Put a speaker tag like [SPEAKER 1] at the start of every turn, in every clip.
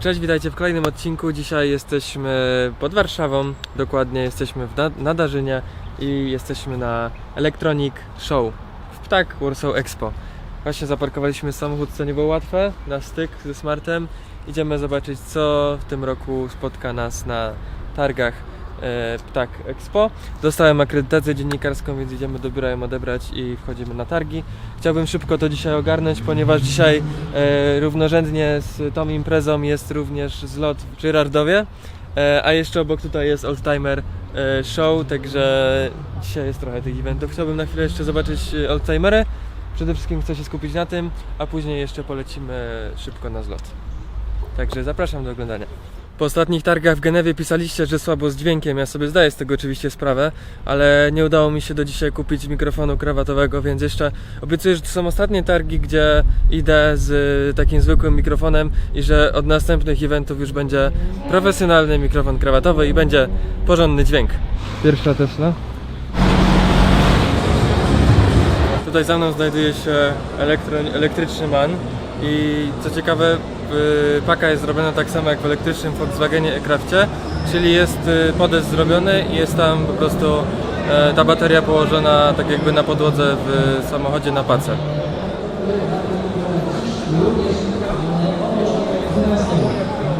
[SPEAKER 1] Cześć, witajcie w kolejnym odcinku. Dzisiaj jesteśmy pod Warszawą, dokładnie jesteśmy w Na- Nadarzynie i jesteśmy na Electronic Show w Ptak Warsaw Expo. Właśnie zaparkowaliśmy samochód, co nie było łatwe, na styk ze Smartem. Idziemy zobaczyć, co w tym roku spotka nas na targach e, Ptak Expo. Dostałem akredytację dziennikarską, więc idziemy do biura ją odebrać i wchodzimy na targi. Chciałbym szybko to dzisiaj ogarnąć, ponieważ dzisiaj e, równorzędnie z tą imprezą jest również zlot w Girardowie, e, a jeszcze obok tutaj jest Oldtimer e, Show, także dzisiaj jest trochę tych eventów. Chciałbym na chwilę jeszcze zobaczyć e, Oldtimery. Przede wszystkim chcę się skupić na tym, a później jeszcze polecimy szybko na zlot. Także zapraszam do oglądania. Po ostatnich targach w Genewie pisaliście, że słabo z dźwiękiem. Ja sobie zdaję z tego oczywiście sprawę, ale nie udało mi się do dzisiaj kupić mikrofonu krawatowego, więc jeszcze obiecuję, że to są ostatnie targi, gdzie idę z takim zwykłym mikrofonem i że od następnych eventów już będzie profesjonalny mikrofon krawatowy i będzie porządny dźwięk. Pierwsza Tesla. Tutaj za mną znajduje się elektryczny man i co ciekawe y, paka jest zrobiona tak samo jak w elektrycznym Volkswagenie e-Crafcie, czyli jest y, podest zrobiony i jest tam po prostu e, ta bateria położona tak jakby na podłodze w samochodzie na pace.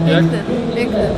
[SPEAKER 2] Piękny, piękny.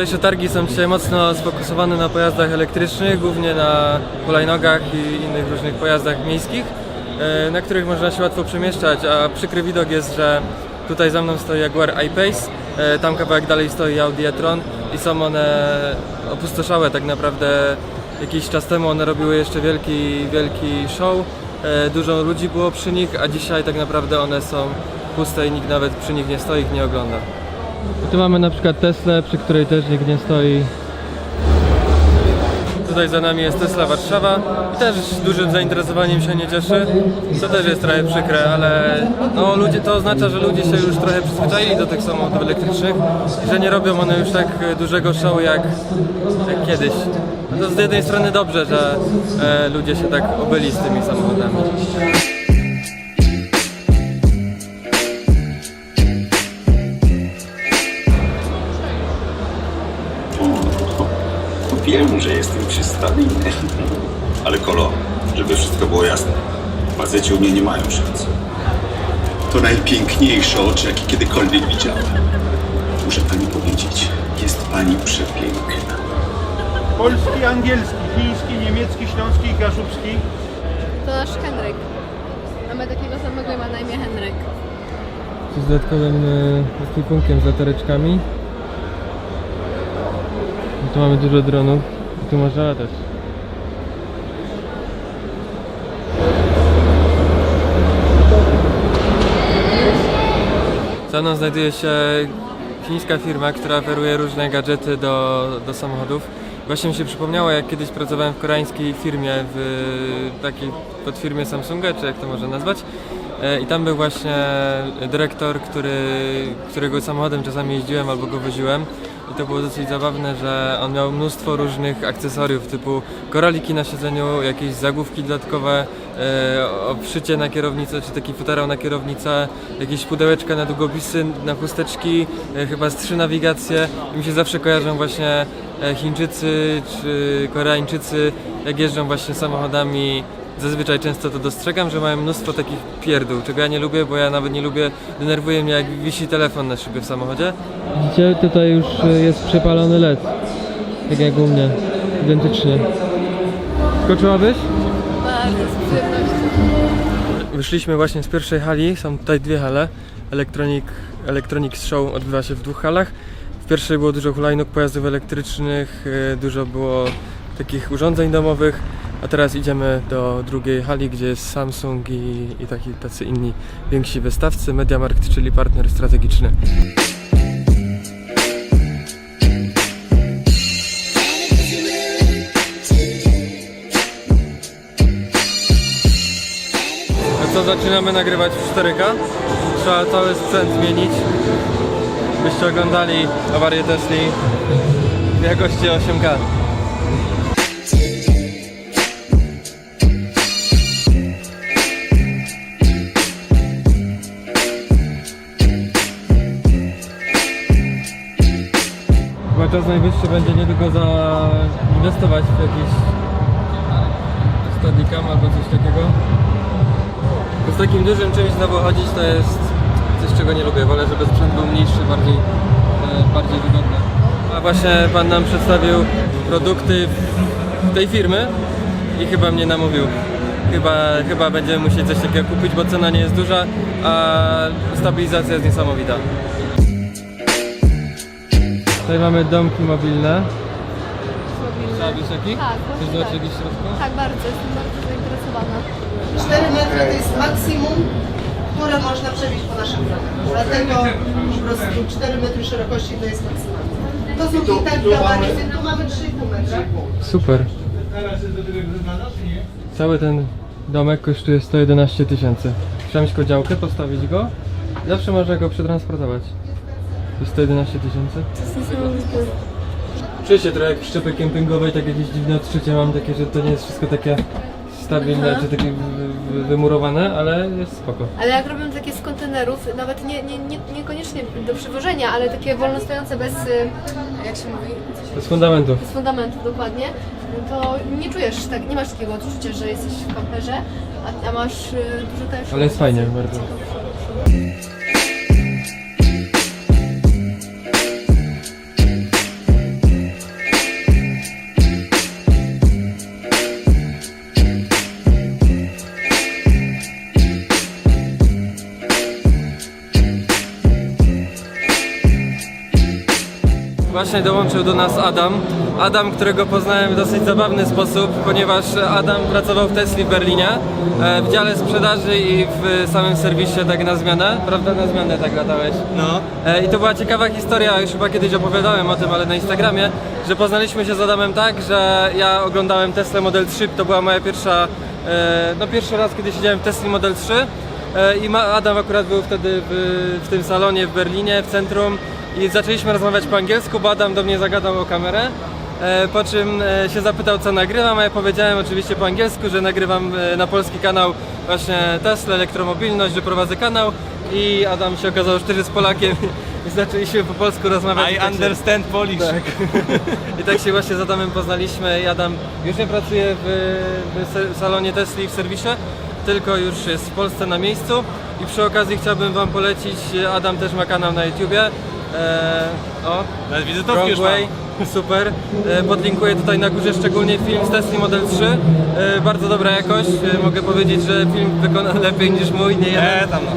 [SPEAKER 1] Tutejsze targi są dzisiaj mocno sfokusowane na pojazdach elektrycznych, głównie na hulajnogach i innych różnych pojazdach miejskich, e, na których można się łatwo przemieszczać, a przykry widok jest, że tutaj za mną stoi Jaguar I-Pace, e, tam kawałek dalej stoi Audi e-tron i są one opustoszałe tak naprawdę jakiś czas temu one robiły jeszcze wielki, wielki show, e, dużo ludzi było przy nich, a dzisiaj tak naprawdę one są puste i nikt nawet przy nich nie stoi, ich nie ogląda. Tu mamy na przykład Teslę, przy której też nikt nie stoi. Tutaj za nami jest Tesla Warszawa i też dużym zainteresowaniem się nie cieszy, co też jest trochę przykre, ale no, ludzie, to oznacza, że ludzie się już trochę przyzwyczaili do tych samochodów elektrycznych i że nie robią one już tak dużego show jak, jak kiedyś. No to z jednej strony dobrze, że e, ludzie się tak obyli z tymi samochodami.
[SPEAKER 3] Wiem, że jestem przystawny, ale kolor, żeby wszystko było jasne. Faceci u mnie nie mają szans. To najpiękniejsze oczy, jakie kiedykolwiek widziałem. Muszę pani powiedzieć, jest pani przepiękna.
[SPEAKER 4] Polski, angielski, chiński, niemiecki, śląski i kaszubski.
[SPEAKER 2] To nasz Henryk. Mamy takiego samego i ma na imię Henryk.
[SPEAKER 1] Z dodatkowym e, ekwipunkiem z latareczkami. Tu mamy dużo dronów. I tu można latać. Za mną znajduje się chińska firma, która oferuje różne gadżety do, do samochodów. Właśnie mi się przypomniało, jak kiedyś pracowałem w koreańskiej firmie, w takiej podfirmie Samsunga, czy jak to można nazwać. E, I tam był właśnie dyrektor, który, którego samochodem czasami jeździłem albo go woziłem. I to było dosyć zabawne, że on miał mnóstwo różnych akcesoriów, typu koraliki na siedzeniu, jakieś zagłówki dodatkowe, e, obszycie na kierownicę, czy taki futerał na kierownicę, jakieś pudełeczka na długopisy, na chusteczki, e, chyba z trzy nawigacje. I mi się zawsze kojarzą właśnie e, Chińczycy czy Koreańczycy, jak jeżdżą właśnie samochodami Zazwyczaj często to dostrzegam, że mają mnóstwo takich pierdół, czego ja nie lubię, bo ja nawet nie lubię, denerwuje mnie jak wisi telefon na szybie w samochodzie. Widzicie, tutaj już jest przepalony LED, tak jak u mnie, identycznie. Skoczyłabyś?
[SPEAKER 2] Bardzo z przyjemnością.
[SPEAKER 1] Wyszliśmy właśnie z pierwszej hali, są tutaj dwie hale. Electronic, Electronics Show odbywa się w dwóch halach. W pierwszej było dużo hulajnóg, pojazdów elektrycznych, e, dużo było takich urządzeń domowych, a teraz idziemy do drugiej hali, gdzie jest Samsung i, i taki, tacy inni więksi wystawcy, MediaMarkt, czyli partner strategiczny. Co, zaczynamy nagrywać w 4K? Trzeba cały sprzęt zmienić. Byście oglądali awarię Tesli w jakości 8K. Najwyższy będzie niedługo zainwestować w jakiś Steadicam albo coś takiego. Bo z takim dużym czymś znowu chodzić to jest coś czego nie lubię. Wolę, żeby sprzęt był mniejszy, bardziej, e, bardziej wygodny. A właśnie pan nam przedstawił produkty tej firmy i chyba mnie namówił. Chyba, chyba będziemy musieli coś takiego kupić, bo cena nie jest duża, a stabilizacja jest niesamowita. Tutaj mamy domki mobilne. Trzeba być taki?
[SPEAKER 2] Tak,
[SPEAKER 1] Chcesz
[SPEAKER 2] właśnie
[SPEAKER 1] zobaczyć
[SPEAKER 2] tak.
[SPEAKER 1] jakiś w środku?
[SPEAKER 2] Tak, bardzo, jestem bardzo zainteresowana.
[SPEAKER 5] 4 metry to jest maksimum, które można przebić po naszym drogach. Dlatego po prostu 4 metry szerokości to jest maksymalne. To są i tak gabaryty, tu mamy 3,5 metra.
[SPEAKER 1] Super. Cały ten domek kosztuje 111 tysięcy. Trzeba mieć działkę, postawić go. Zawsze można go przetransportować. To 111 tysięcy. Czuję się trochę jak w szczepy kempingowej, tak jakieś dziwne odczucie mam, takie, że to nie jest wszystko takie stabilne, czy takie wy- wy- wymurowane, ale jest spoko.
[SPEAKER 2] Ale jak robią takie z kontenerów, nawet nie, nie, nie, niekoniecznie do przywożenia, ale takie wolno stojące bez, y, jak się mówi,
[SPEAKER 1] z fundamentu.
[SPEAKER 2] bez fundamentu dokładnie, to nie czujesz tak, nie masz takiego odczucia, że jesteś w kamperze, a, a masz y, dużo też.
[SPEAKER 1] Ale jest fajnie, bardzo. Dołączył do nas Adam. Adam, którego poznałem w dosyć zabawny sposób, ponieważ Adam pracował w Tesli w Berlinie, e, w dziale sprzedaży i w samym serwisie tak na zmianę. Prawda, na zmianę tak latałeś.
[SPEAKER 6] No.
[SPEAKER 1] E, I to była ciekawa historia, już chyba kiedyś opowiadałem o tym, ale na Instagramie, że poznaliśmy się z Adamem tak, że ja oglądałem Tesla Model 3, to była moja pierwsza, e, no pierwszy raz, kiedy siedziałem w Tesli Model 3 e, i Adam akurat był wtedy w, w tym salonie w Berlinie, w centrum i zaczęliśmy rozmawiać po angielsku, bo Adam do mnie zagadał o kamerę. E, Po czym e, się zapytał co nagrywam, a ja powiedziałem oczywiście po angielsku, że nagrywam e, na polski kanał właśnie Tesla, elektromobilność, że prowadzę kanał i Adam się okazał, że też jest Polakiem i zaczęliśmy po polsku rozmawiać.
[SPEAKER 6] I
[SPEAKER 1] tak się-
[SPEAKER 6] understand Polish.
[SPEAKER 1] Tak. I tak się właśnie z Adamem poznaliśmy i Adam już nie pracuje w, w salonie Tesli w serwisie, tylko już jest w Polsce na miejscu i przy okazji chciałbym wam polecić, Adam też ma kanał na YouTubie. Eee, o,
[SPEAKER 6] Nawet wizytówki już mam.
[SPEAKER 1] Wrong Way, super. E, Podlinkuję tutaj na górze szczególnie film z Tesla Model 3. E, Bardzo dobra jakość. E, Mogę powiedzieć, że film wykona lepiej niż mój, nie jeden.
[SPEAKER 6] Nie, tam no.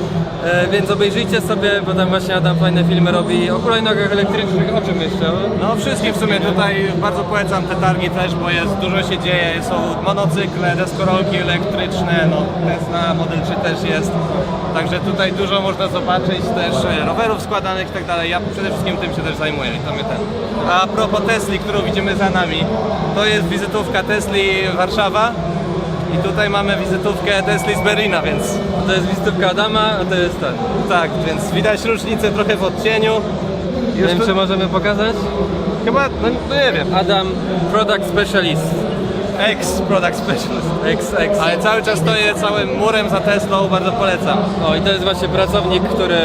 [SPEAKER 1] E, Więc obejrzyjcie sobie, bo tam właśnie Adam fajne filmy robi o hulajnogach elektrycznych, o czym jeszcze?
[SPEAKER 6] No wszystkie w sumie tutaj bardzo polecam te targi też, bo jest dużo się dzieje, są monocykle, deskorolki elektryczne, no Tesla Model 3 też jest. Także tutaj dużo można zobaczyć też e, rowerów składanych i tak dalej. Ja przede wszystkim tym się też zajmuję i to mnie ten. A propos Tesli, którą widzimy za nami, to jest wizytówka Tesli Warszawa. I tutaj mamy wizytówkę Tesli z Berlina, więc
[SPEAKER 1] To jest wizytówka Adama, a to jest ten.
[SPEAKER 6] tak, więc widać różnicę trochę w odcieniu.
[SPEAKER 1] Nie
[SPEAKER 6] Już
[SPEAKER 1] wiem,
[SPEAKER 6] tu-
[SPEAKER 1] czy możemy pokazać?
[SPEAKER 6] Chyba, no, no nie wiem,
[SPEAKER 1] Adam, Product Specialist.
[SPEAKER 6] ex-product specialist.
[SPEAKER 1] XX.
[SPEAKER 6] Ale cały czas stoję całym murem za Teslą, bardzo polecam.
[SPEAKER 1] O, i to jest właśnie pracownik, który...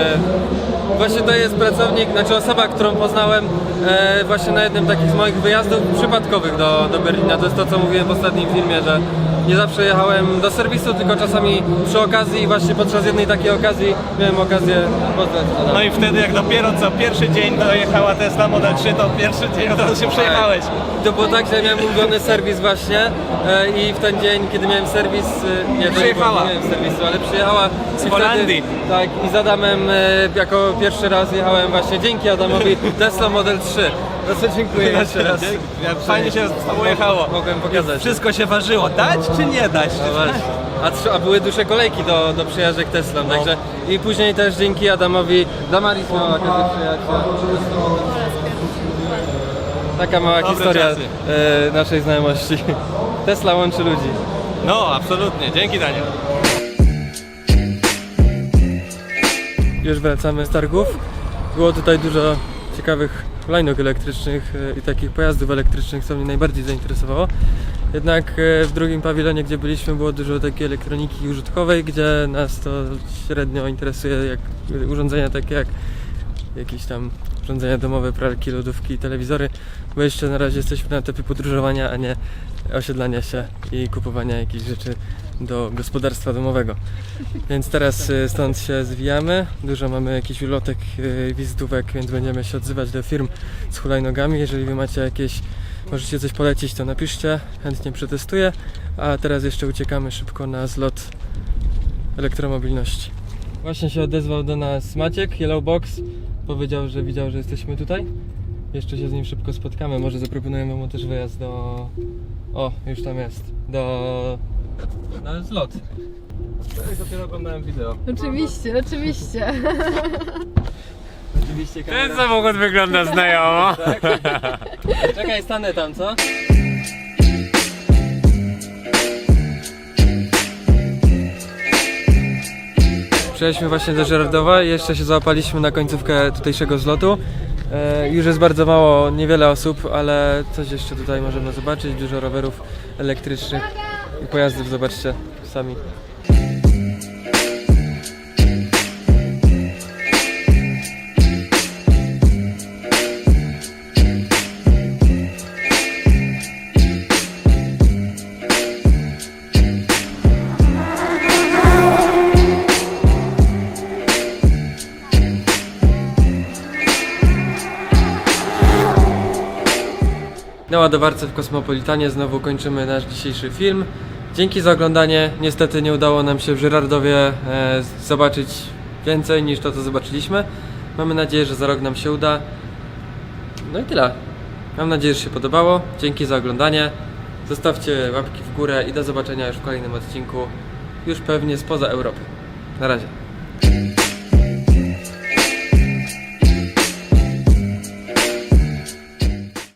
[SPEAKER 1] Właśnie to jest pracownik, znaczy osoba, którą poznałem e, właśnie na jednym takich z moich wyjazdów przypadkowych do, do Berlina. To jest to, co mówiłem w ostatnim filmie, że nie zawsze jechałem do serwisu, tylko czasami przy okazji i właśnie podczas jednej takiej okazji miałem okazję poznać.
[SPEAKER 6] No i wtedy jak dopiero co pierwszy dzień dojechała Tesla Model 3, to pierwszy dzień od razu się przejechałeś.
[SPEAKER 1] To było tak, że miałem umówiony serwis właśnie e, i w ten dzień, kiedy miałem serwis, e, nie, to nie, było- nie miałem serwisu, ale przyjechała
[SPEAKER 6] Z
[SPEAKER 1] i
[SPEAKER 6] Holandii.
[SPEAKER 1] tak, i z Adamem e, jako pierwszy raz jechałem właśnie dzięki Adamowi Tesla Model 3. Za co dziękuję jeszcze raz.
[SPEAKER 6] Fajnie się z tobą jechało.
[SPEAKER 1] Mogłem pokazać.
[SPEAKER 6] Wszystko się ważyło, dać czy nie dać?
[SPEAKER 1] No właśnie. A, a były dłuższe kolejki do, do przyjażdżek Teslą, także i później też dzięki Adamowi Damaris miała okazję przyjechać. Taka mała
[SPEAKER 6] Dobre
[SPEAKER 1] historia
[SPEAKER 6] czasy.
[SPEAKER 1] e, naszej znajomości. Tesla łączy ludzi.
[SPEAKER 6] No, absolutnie. Dzięki Daniel.
[SPEAKER 1] Już wracamy z targów. Było tutaj dużo ciekawych hulajnóg elektrycznych e, i takich pojazdów elektrycznych, co mnie najbardziej zainteresowało. Jednak e, w drugim pawilonie, gdzie byliśmy, było dużo takiej elektroniki użytkowej, gdzie nas to średnio interesuje, jak urządzenia takie jak jakieś tam urządzenia domowe, pralki, lodówki, telewizory, bo jeszcze na razie jesteśmy na etapie podróżowania, a nie osiedlania się i kupowania jakichś rzeczy do gospodarstwa domowego. Więc teraz y, stąd się zwijamy. Dużo mamy jakichś ulotek, y, wizytówek, więc będziemy się odzywać do firm z hulajnogami. Jeżeli wy macie jakieś, możecie coś polecić, to napiszcie, chętnie przetestuję. A teraz jeszcze uciekamy szybko na zlot elektromobilności. Właśnie się odezwał do nas Maciek, Yellow Box. Powiedział, że widział, że jesteśmy tutaj. Jeszcze się z nim szybko spotkamy. Może zaproponujemy mu też wyjazd do. O, już tam jest. Do. Na zlot. Dopiero oglądałem wideo.
[SPEAKER 2] Oczywiście, oczywiście.
[SPEAKER 1] Oczywiście kamera.
[SPEAKER 7] samochód wygląda znajomo.
[SPEAKER 1] Czekaj, stanę tam, co? Przyjechaliśmy właśnie do Żerardowa i jeszcze się załapaliśmy na końcówkę tutejszego zlotu. E, już jest bardzo mało, niewiele osób, ale coś jeszcze tutaj możemy zobaczyć. Dużo rowerów elektrycznych i zobaczcie sami. Ładowarce w Kosmopolitanie znowu kończymy nasz dzisiejszy film. Dzięki za oglądanie. Niestety nie udało nam się w Żyrardowie e, zobaczyć więcej niż to, co zobaczyliśmy. Mamy nadzieję, że za rok nam się uda. No i tyle. Mam nadzieję, że się podobało. Dzięki za oglądanie. Zostawcie łapki w górę i do zobaczenia już w kolejnym odcinku. Już pewnie spoza Europy. Na razie.